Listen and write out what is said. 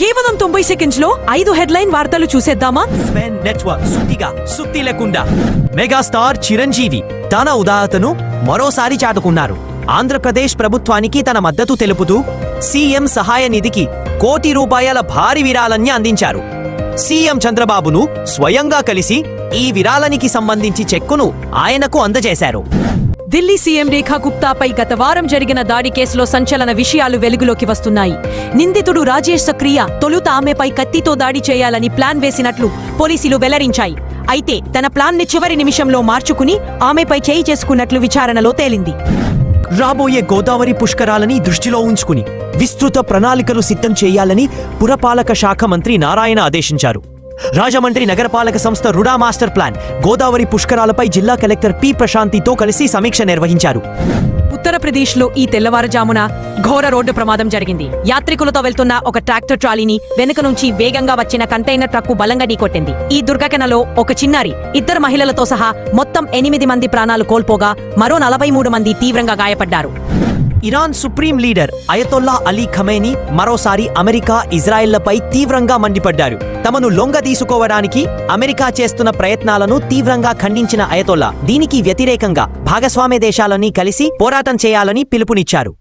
కేవలం తొంభై సెకండ్స్లో ఐదు హెడ్లైన్ వార్తలు చూసేద్దామా? స్వెన్ నెట్వర్క్ సుత్తిగా సుత్తి లేకుండా. మెగాస్టార్ చిరంజీవి తన ఉదాహరణను మరోసారి చాటుకున్నారు. ఆంధ్రప్రదేశ్ ప్రభుత్వానికి తన మద్దతు తెలుపుతూ సీఎం సహాయ నిధికి కోటి రూపాయల భారీ విరాళాన్ని అందించారు. సీఎం చంద్రబాబును స్వయంగా కలిసి ఈ విరాళానికి సంబంధించి చెక్కును ఆయనకు అందజేశారు. ఢిల్లీ సీఎం రేఖా గుప్తాపై గత వారం జరిగిన దాడి కేసులో సంచలన విషయాలు వెలుగులోకి వస్తున్నాయి. నిందితుడు రాజేష్ సక్రియ తొలుత ఆమెపై కత్తితో దాడి చేయాలని ప్లాన్ వేసినట్లు పోలీసులు వెల్లడించాయి. అయితే తన ప్లాన్ని చివరి నిమిషంలో మార్చుకుని ఆమెపై చేయి చేసుకున్నట్లు విచారణలో తేలింది. రాబోయే గోదావరి పుష్కరాలని దృష్టిలో ఉంచుకుని విస్తృత ప్రణాళికలు సిద్ధం చేయాలని పురపాలక శాఖ మంత్రి నారాయణ ఆదేశించారు. రాజమండ్రి నగరపాలక సంస్థ రుడా మాస్టర్ ప్లాన్. గోదావరి పుష్కరాలపై జిల్లా కలెక్టర్ పి ప్రశాంతితో కలిసి సమీక్ష నిర్వహించారు. ఉత్తరప్రదేశ్లో ఈ తెల్లవారుజామున ఘోర రోడ్డు ప్రమాదం జరిగింది. యాత్రికులతో వెళ్తున్న ఒక ట్రాక్టర్ ట్రాలీని వెనుక నుంచి వేగంగా వచ్చిన కంటైనర్ ట్రక్కు బలంగా ఢీకొట్టింది. ఈ దుర్ఘటనలో ఒక చిన్నారి ఇద్దరు మహిళలతో సహా మొత్తం ఎనిమిది మంది ప్రాణాలు కోల్పోగా మరో నలభై మూడు మంది తీవ్రంగా గాయపడ్డారు. Iran supreme leader Ayatollah Ali Khamenei మరోసారి అమెరికా ఇజ్రాయెళ్ళపై తీవ్రంగా మండిపడ్డారు. తమను లొంగ తీసుకోవడానికి అమెరికా చేస్తున్న ప్రయత్నాలను తీవ్రంగా ఖండించిన అయతొల్లా దీనికి వ్యతిరేకంగా భాగస్వామ్య దేశాలన్నీ కలిసి పోరాటం చేయాలని పిలుపునిచ్చారు.